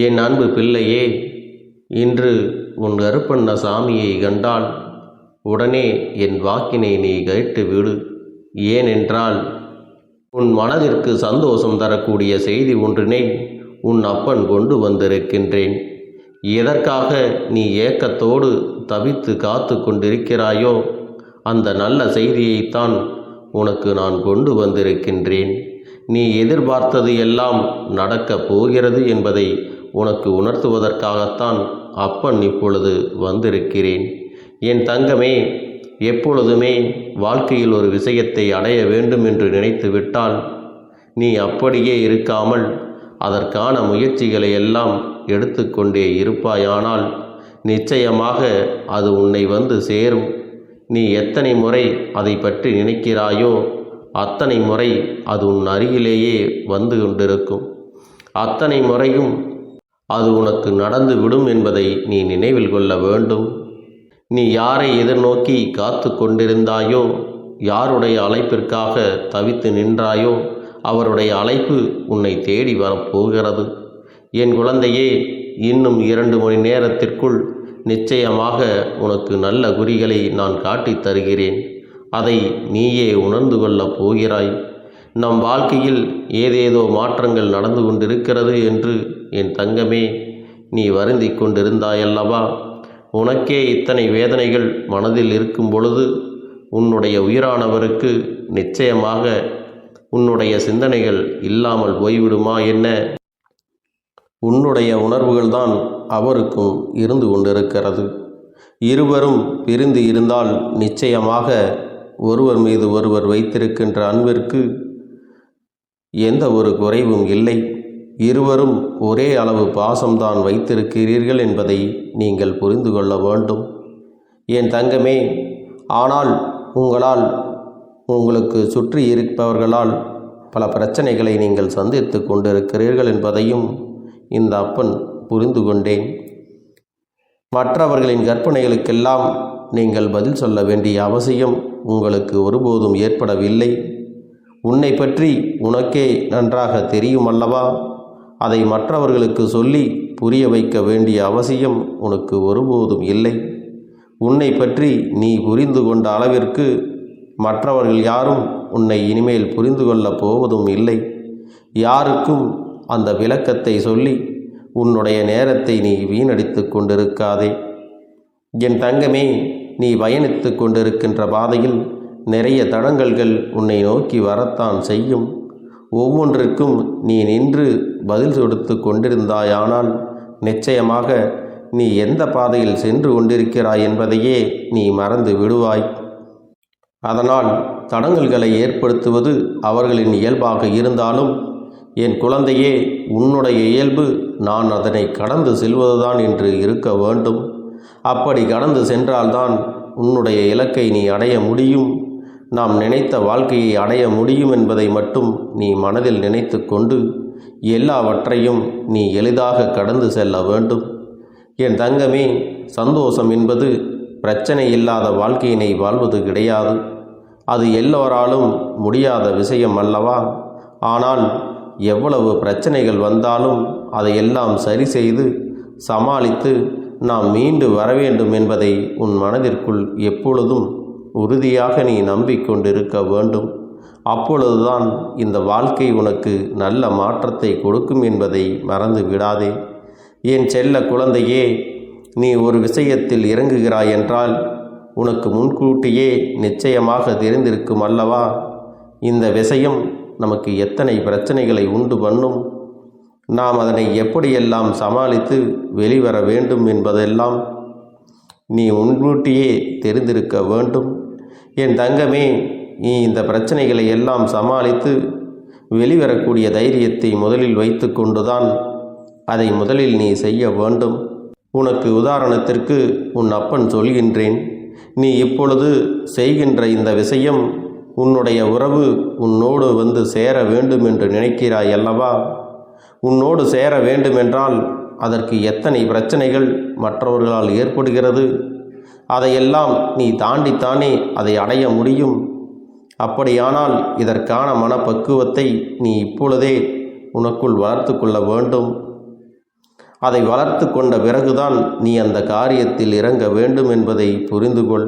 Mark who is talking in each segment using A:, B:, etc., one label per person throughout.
A: என் அன்பு பிள்ளையே இன்று உன் கருப்பண்ண சாமியை கண்டால் உடனே என் வாக்கினை நீ கேட்டு விடு ஏனென்றால் உன் மனதிற்கு சந்தோஷம் தரக்கூடிய செய்தி ஒன்றினை உன் அப்பன் கொண்டு வந்திருக்கின்றேன். எதற்காக நீ ஏக்கத்தோடு தவித்து காத்து கொண்டிருக்கிறாயோ அந்த நல்ல செய்தியைத்தான் உனக்கு நான் கொண்டு வந்திருக்கின்றேன். நீ எதிர்பார்த்தது எல்லாம் நடக்கப் போகிறது என்பதை உனக்கு உணர்த்துவதற்காகத்தான் அப்பன் இப்பொழுது வந்திருக்கிறேன். என் தங்கமே எப்பொழுதுமே வாழ்க்கையில் ஒரு விஷயத்தை அடைய வேண்டும் என்று நினைத்து விட்டால் நீ அப்படியே இருக்காமல் அதற்கான முயற்சிகளை எல்லாம் எடுத்துக்கொண்டே இருப்பாயானால் நிச்சயமாக அது உன்னை வந்து சேரும். நீ எத்தனை முறை அதை பற்றி நினைக்கிறாயோ அத்தனை முறை அது உன் அருகிலேயே வந்து கொண்டிருக்கும். அத்தனை முறையும் அது உனக்கு நடந்து விடும் என்பதை நீ நினைவில் கொள்ள வேண்டும். நீ யாரை எதிர்நோக்கி காத்து கொண்டிருந்தாயோ யாருடைய அழைப்பிற்காக தவித்து நின்றாயோ அவருடைய அழைப்பு உன்னை தேடி வரப்போகிறது. என் குழந்தையே இன்னும் இரண்டு மணி நேரத்திற்குள் நிச்சயமாக உனக்கு நல்ல குறிகளை நான் காட்டித் தருகிறேன். அதை நீயே உணர்ந்து கொள்ளப் போகிறாய். நம் வாழ்க்கையில் ஏதேதோ மாற்றங்கள் நடந்து கொண்டிருக்கிறது என்று என் தங்கமே நீ வருந்தி கொண்டிருந்தாயல்லவா? உனக்கே இத்தனை வேதனைகள் மனதில் இருக்கும் பொழுது உன்னுடைய உயிரானவருக்கு நிச்சயமாக உன்னுடைய சிந்தனைகள் இல்லாமல் போய்விடுமா என்ன? உன்னுடைய உணர்வுகள்தான் அவருக்கும் இருந்து கொண்டிருக்கிறது. இருவரும் பிரிந்து இருந்தால் நிச்சயமாக ஒருவர் மீது ஒருவர் வைத்திருக்கின்ற அன்பிற்கு எந்த ஒரு குறைவும் இல்லை. இருவரும் ஒரே அளவு பாசம்தான் வைத்திருக்கிறீர்கள் என்பதை நீங்கள் புரிந்து கொள்ள வேண்டும். என் தங்கமே ஆனால் உங்களால் உங்களுக்கு சுற்றி இருப்பவர்களால் பல பிரச்சனைகளை நீங்கள் சந்தித்து கொண்டிருக்கிறீர்கள் என்பதையும் இந்த அப்பன் புரிந்து கொண்டேன். மற்றவர்களின் கற்பனைகளுக்கெல்லாம் நீங்கள் பதில் சொல்ல வேண்டிய அவசியம் உங்களுக்கு ஒருபோதும் ஏற்படவில்லை. உன்னை பற்றி உனக்கே நன்றாக தெரியும் அல்லவா அதை மற்றவர்களுக்கு சொல்லி புரிய வைக்க வேண்டிய அவசியம் உனக்கு ஒருபோதும் இல்லை. உன்னை பற்றி நீ புரிந்து கொண்ட அளவிற்கு மற்றவர்கள் யாரும் உன்னை இனிமேல் புரிந்து கொள்ளப் போவதும் இல்லை. யாருக்கும் அந்த விளக்கத்தை சொல்லி உன்னுடைய நேரத்தை நீ வீணடித்து கொண்டிருக்காதே. என் தங்கமே நீ பயணித்து கொண்டிருக்கின்ற பாதையில் நிறைய தடங்கல்கள் உன்னை நோக்கி வரத்தான் செய்யும். ஒவ்வொன்றிற்கும் நீ நின்று பதில் கொடுத்து கொண்டிருந்தாயானால் நிச்சயமாக நீ எந்த பாதையில் சென்று கொண்டிருக்கிறாய் என்பதையே நீ மறந்து விடுவாய். அதனால் தடங்கல்களை ஏற்படுத்துவது அவர்களின் இயல்பாக இருந்தாலும் என் குழந்தையே உன்னுடைய இயல்பு நான் அதனை கடந்து செல்வதுதான் என்று இருக்க வேண்டும். அப்படி கடந்து சென்றால்தான் உன்னுடைய இலக்கை நீ அடைய முடியும். நாம் நினைத்த வாழ்க்கையை அடைய முடியும் என்பதை மட்டும் நீ மனதில் நினைத்து கொண்டு எல்லாவற்றையும் நீ எளிதாக கடந்து செல்ல வேண்டும். என் தங்கமே சந்தோஷம் என்பது பிரச்சனை இல்லாத வாழ்க்கையினை வாழ்வது கிடையாது. அது எல்லோராலும் முடியாத விஷயம் அல்லவா? ஆனால் எவ்வளவு பிரச்சனைகள் வந்தாலும் அதையெல்லாம் சரி செய்து சமாளித்து நாம் மீண்டு வர வேண்டும் என்பதை உன் மனதிற்குள் எப்பொழுதும் உறுதியாக நீ நம்பிக்கொண்டிருக்க வேண்டும். அப்பொழுதுதான் இந்த வாழ்க்கை உனக்கு நல்ல மாற்றத்தை கொடுக்கும் என்பதை மறந்து விடாதே. என் செல்ல குழந்தையே நீ ஒரு விஷயத்தில் இறங்குகிறாய் என்றால் உனக்கு முன்கூட்டியே நிச்சயமாக தெரிந்திருக்கும் அல்லவா? இந்த விஷயம் நமக்கு எத்தனை பிரச்சனைகளை உண்டு பண்ணும்? நாம் அதனை எப்படியெல்லாம் சமாளித்து வெளிவர வேண்டும் என்பதெல்லாம் நீ முன்கூட்டியே தெரிந்திருக்க வேண்டும். என் தங்கமே நீ இந்த பிரச்சனைகளை எல்லாம் சமாளித்து வெளிவரக்கூடிய தைரியத்தை முதலில் வைத்து கொண்டுதான் அதை முதலில் நீ செய்ய வேண்டும். உனக்கு உதாரணத்திற்கு உன் அப்பன் சொல்கின்றேன் நீ இப்பொழுது செய்கின்ற இந்த விஷயம் உன்னுடைய உறவு உன்னோடு வந்து சேர வேண்டும் என்று நினைக்கிறாய் அல்லவா? உன்னோடு சேர வேண்டுமென்றால் அதற்கு எத்தனை பிரச்சனைகள் மற்றவர்களால் ஏற்படுகிறது? அதையெல்லாம் நீ தாண்டித்தானே அதை அடைய முடியும். அப்படியானால் இதற்கான மனப்பக்குவத்தை நீ இப்பொழுதே உனக்குள் வளர்த்து கொள்ள வேண்டும். அதை வளர்த்து கொண்ட பிறகுதான் நீ அந்த காரியத்தில் இறங்க வேண்டும் என்பதை புரிந்து கொள்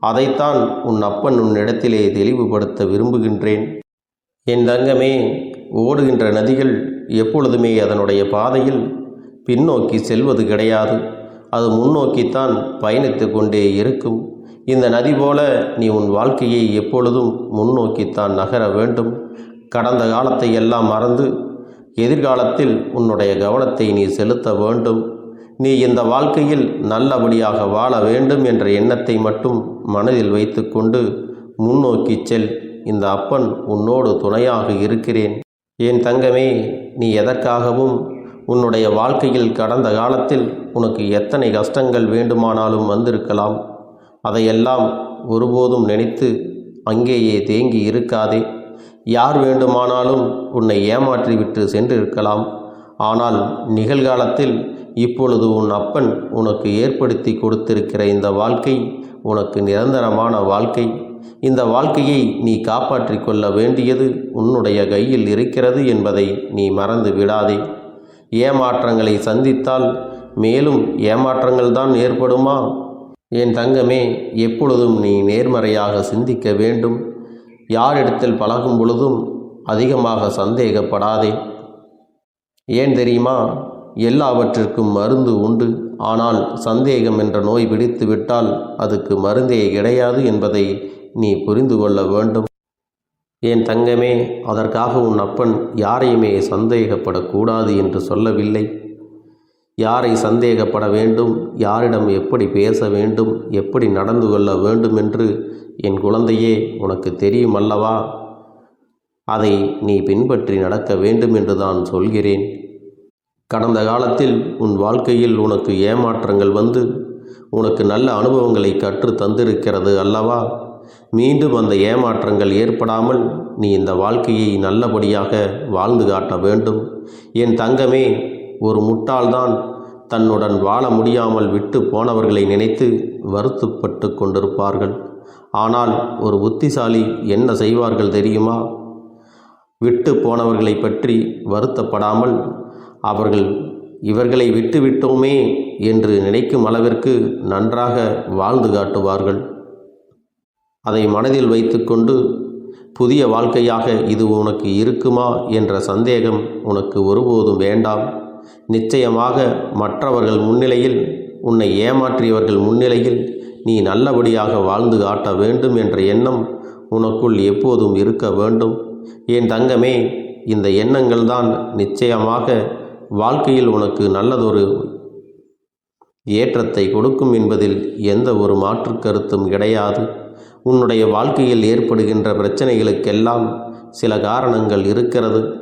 A: அதைத்தான் உன் அப்பன் உன்னிடத்திலே தெளிவுபடுத்த விரும்புகின்றேன். என் தங்கமே ஓடுகின்ற நதிகள் எப்பொழுதுமே அதனுடைய பாதையில் பின்னோக்கி செல்வது கிடையாது. அது முன்னோக்கித்தான் பயணித்து கொண்டே இருக்கும். இந்த நதி போல நீ உன் வாழ்க்கையை எப்பொழுதும் முன்னோக்கித்தான் நகர வேண்டும். கடந்த காலத்தை எல்லாம் மறந்து எதிர்காலத்தில் உன்னுடைய கவனத்தை நீ செலுத்த வேண்டும். நீ இந்த வாழ்க்கையில் நல்லபடியாக வாழ வேண்டும் என்ற எண்ணத்தை மட்டும் மனதில் வைத்துக்கொண்டு முன்னோக்கி செல். இந்த அப்பன் உன்னோடு துணையாக இருக்கிறேன். என் தங்கமே நீ எதற்காகவும் உன்னுடைய வாழ்க்கையில் கடந்த காலத்தில் உனக்கு எத்தனை கஷ்டங்கள் வேண்டுமானாலும் வந்திருக்கலாம். அதையெல்லாம் ஒருபோதும் நினைத்து அங்கேயே தேங்கி இருக்காதே. யார் வேண்டுமானாலும் உன்னை ஏமாற்றிவிட்டு சென்றிருக்கலாம். ஆனால் நிகழ்காலத்தில் இப்பொழுது உன் அப்பன் உனக்கு ஏற்படுத்தி கொடுத்திருக்கிற இந்த வாழ்க்கை உனக்கு நிரந்தரமான வாழ்க்கை. இந்த வாழ்க்கையை நீ காப்பாற்றிக் கொள்ள வேண்டியது உன்னுடைய கையில் இருக்கிறது என்பதை நீ மறந்து விடாதே. ஏமாற்றங்களை சந்தித்தால் மேலும் ஏமாற்றங்கள் தான் ஏற்படுமா? என் தங்கமே எப்பொழுதும் நீ நேர்மறையாக சிந்திக்க வேண்டும். யாரிடத்தில் பழகும் பொழுதும் அதிகமாக சந்தேகப்படாதே. ஏன் தெரியுமா? எல்லாவற்றிற்கும் மருந்து உண்டு. ஆனால் சந்தேகம் என்ற நோய் பிடித்து விட்டால் அதுக்கு மருந்தே கிடையாது என்பதை நீ புரிந்து கொள்ள வேண்டும். என் தங்கமே அதற்காக உன் அப்பன் யாரையுமே சந்தேகப்படக்கூடாது என்று சொல்லவில்லை. யாரை சந்தேகப்பட வேண்டும் யாரிடம் எப்படி பேச வேண்டும் எப்படி நடந்து கொள்ள வேண்டும் என்று என் குழந்தையே உனக்கு தெரியும் அல்லவா அதை நீ பின்பற்றி நடக்க வேண்டும் என்று தான் சொல்கிறேன். கடந்த காலத்தில் உன் வாழ்க்கையில் உனக்கு ஏமாற்றங்கள் வந்து உனக்கு நல்ல அனுபவங்களை கற்று தந்திருக்கிறது அல்லவா? மீண்டும் அந்த ஏமாற்றங்கள் ஏற்படாமல் நீ இந்த வாழ்க்கையை நல்லபடியாக வாழ்ந்து காட்ட வேண்டும். என் தங்கமே ஒரு முட்டாள்தான். தன்னுடன் வாழ முடியாமல் விட்டு போனவர்களை நினைத்து வருத்தப்பட்டு கொண்டிருப்பார்கள். ஆனால் ஒரு புத்திசாலி என்ன செய்வார்கள் தெரியுமா? விட்டு போனவர்களை பற்றி வருத்தப்படாமல் அவர்கள் இவர்களை விட்டுவிட்டோமே என்று நினைக்கும் அளவிற்கு நன்றாக வாழ்ந்து காட்டுவார்கள். அதை மனதில் வைத்துக்கொண்டு புதிய வாழ்க்கையாக இது உனக்கு இருக்குமா? என்ற சந்தேகம் உனக்கு ஒருபோதும் வேண்டாம். நிச்சயமாக மற்றவர்கள் முன்னிலையில் உன்னை ஏமாற்றியவர்கள் முன்னிலையில் நீ நல்லபடியாக வாழ்ந்து காட்ட வேண்டும் என்ற எண்ணம் உனக்குள் எப்போதும் இருக்க வேண்டும். என் தங்கமே இந்த எண்ணங்கள் தான் நிச்சயமாக வாழ்க்கையில் உனக்கு நல்லதொரு ஏற்றத்தை கொடுக்கும் என்பதில் எந்த ஒரு மாற்று கருத்தும் கிடையாது. உன்னுடைய வாழ்க்கையில் ஏற்படுகின்ற பிரச்சனைகளுக்கெல்லாம் சில காரணங்கள் இருக்கிறது.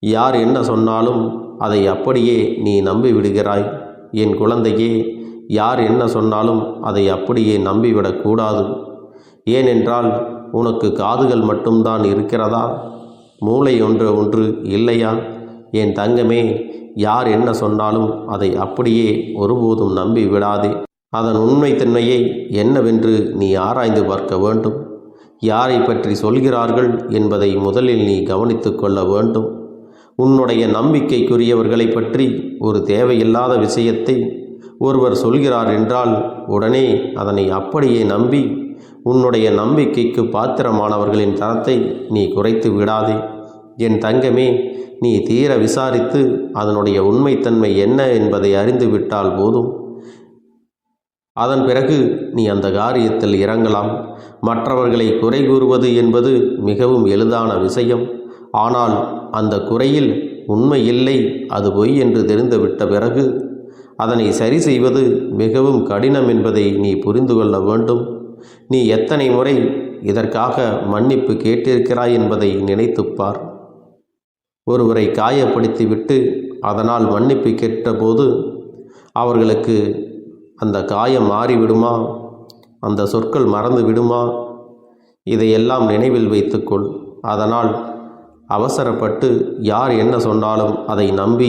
A: யார் என்ன சொன்னாலும் அதை அப்படியே நீ நம்பி விடுகிறாய் என் குழந்தையே யார் என்ன சொன்னாலும் அதை அப்படியே நம்பிவிடக்கூடாது ஏனென்றால் உனக்கு காதுகள் மட்டும்தான் இருக்கிறதா? மூளை ஒன்று ஒன்று இல்லையா? என் தங்கமே யார் என்ன சொன்னாலும் அதை அப்படியே ஒருபோதும் நம்பி விடாதே அதன் உண்மைத்தன்மையை என்னவென்று நீ ஆராய்ந்து பார்க்க வேண்டும். யாரை பற்றி சொல்கிறார்கள் என்பதை முதலில் நீ கவனித்து கொள்ள வேண்டும். உன்னுடைய நம்பிக்கைக்குரியவர்களை பற்றி ஒரு தேவையில்லாத விஷயத்தை ஒருவர் சொல்கிறார் என்றால் உடனே அதனை அப்படியே நம்பி உன்னுடைய நம்பிக்கைக்கு பாத்திரமானவர்களின் தரத்தை நீ குறைத்து விடாதே. என் தங்கமே நீ தீர விசாரித்து அதனுடைய உண்மைத்தன்மை என்ன என்பதை அறிந்து விட்டால் போதும். அதன் பிறகு நீ அந்த காரியத்தில் இறங்கலாம். மற்றவர்களை குறை கூறுவது என்பது மிகவும் எளிதான விஷயம். ஆனால் அந்த குறையில் உண்மை இல்லை அது பொய் என்று தெரிந்துவிட்ட பிறகு அதனை சரி செய்வது மிகவும் கடினம் என்பதை நீ புரிந்து கொள்ள வேண்டும். நீ எத்தனை முறை இதற்காக மன்னிப்பு கேட்டிருக்கிறாய் என்பதை நினைத்துப்பார் ஒருவரை காயப்படுத்திவிட்டு அதனால் மன்னிப்பு கேட்டபோது அவர்களுக்கு அந்த காயம் மாறிவிடுமா அந்த சொற்கள் மறந்து விடுமா? இதையெல்லாம் நினைவில் வைத்துக்கொள். அதனால் அவசரப்பட்டு யார் என்ன சொன்னாலும் அதை நம்பி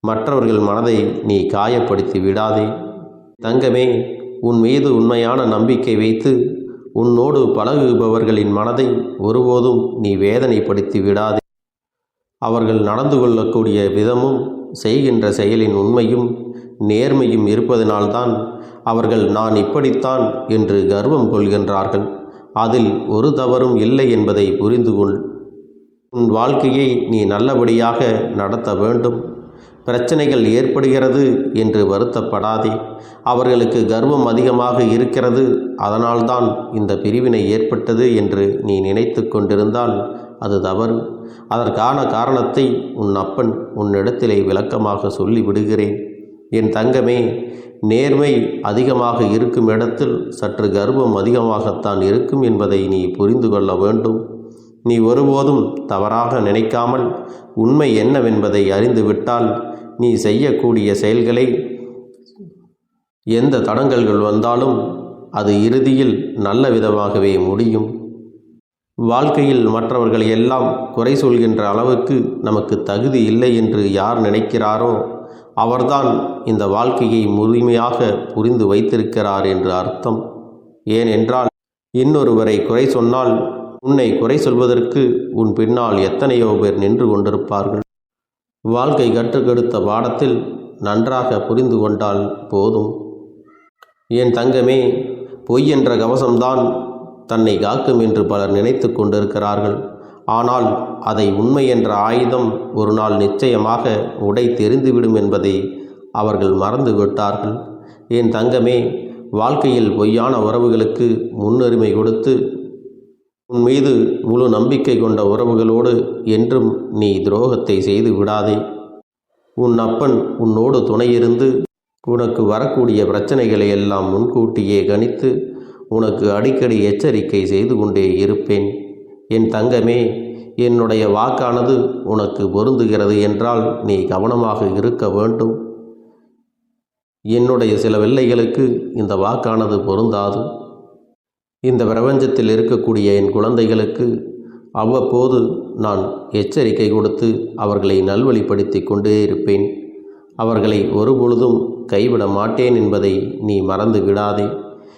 A: மற்றவர்கள் மனதை நீ காயப்படுத்தி விடாதே. தங்கமே உன் மீது உண்மையான நம்பிக்கை வைத்து உன்னோடு பழகுபவர்களின் மனதை ஒருபோதும் நீ வேதனைப்படுத்தி விடாதே. அவர்கள் நடந்து கொள்ளக்கூடிய விதமும் செய்கின்ற செயலின் உண்மையும் நேர்மையும் இருப்பதனால்தான் அவர்கள் நான் இப்படித்தான் என்று கர்வம் கொள்கின்றார்கள். அதில் ஒரு தவறும் இல்லை என்பதை புரிந்து கொள். உன் வாழ்க்கையை நீ நல்லபடியாக நடத்த வேண்டும். பிரச்சனைகள் ஏற்படுகிறது என்று வருத்தப்படாதே. அவர்களுக்கு கர்வம் அதிகமாக இருக்கிறது. அதனால்தான் இந்த பிரிவினை ஏற்பட்டது என்று நீ நினைத்து கொண்டிருந்தால் அது தவறு. அதற்கான காரணத்தை உன் அப்பன் உன்னிடத்திலே விளக்கமாக சொல்லி விடுகிறேன் என் தங்கமே நேர்மை அதிகமாக இருக்கும் இடத்தில் சற்று கர்வம் அதிகமாகத்தான் இருக்கும் என்பதை நீ புரிந்து கொள்ள வேண்டும். நீ ஒருபோதும் தவறாக நினைக்காமல் உண்மை என்னவென்பதை அறிந்துவிட்டால் நீ செய்யக்கூடிய செயல்களை எந்த தடங்கல்கள் வந்தாலும் அது இறுதியில் நல்ல விதமாகவே முடியும். வாழ்க்கையில் மற்றவர்களை எல்லாம் குறை சொல்கின்ற அளவுக்கு நமக்கு தகுதி இல்லை என்று யார் நினைக்கிறாரோ அவர்தான் இந்த வாழ்க்கையை முழுமையாக புரிந்து வைத்திருக்கிறார் என்று அர்த்தம். ஏனென்றால் இன்னொருவரை குறை சொன்னால் உன்னை குறை சொல்வதற்கு உன் பின்னால் எத்தனையோ பேர் நின்று கொண்டிருப்பார்கள். வாழ்க்கை கற்றுக்கெடுத்த பாடத்தில் நன்றாக புரிந்து கொண்டால் போதும். என் தங்கமே பொய் என்ற கவசம்தான் தன்னை காக்கும் என்று பலர் நினைத்து கொண்டிருக்கிறார்கள். ஆனால் அதை உண்மை என்ற ஆயுதம் ஒரு நாள் நிச்சயமாக உடை தெரிந்துவிடும் என்பதை அவர்கள் மறந்து விட்டார்கள். என் தங்கமே வாழ்க்கையில் பொய்யான உறவுகளுக்கு முன்னுரிமை கொடுத்து உன் மீது முழு நம்பிக்கை கொண்ட உறவுகளோடு என்றும் நீ துரோகத்தை செய்து விடாதே. உன் அப்பன் உன்னோடு துணையிருந்து உனக்கு வரக்கூடிய பிரச்சனைகளை எல்லாம் முன்கூட்டியே கணித்து உனக்கு அடிக்கடி எச்சரிக்கை செய்து கொண்டே இருப்பேன். என் தங்கமே என்னுடைய வாக்கானது உனக்கு பொருந்துகிறது என்றால் நீ கவனமாக இருக்க வேண்டும். என்னுடைய சில வெள்ளைகளுக்கு இந்த வாக்கானது பொருந்தாது. இந்த பிரபஞ்சத்தில் இருக்கக்கூடிய என் குழந்தைகளுக்கு அவ்வப்போது நான் எச்சரிக்கை கொடுத்து அவர்களை நல்வழிப்படுத்தி கொண்டே இருப்பேன். அவர்களை ஒருபொழுதும் கைவிட மாட்டேன் என்பதை நீ மறந்து விடாதே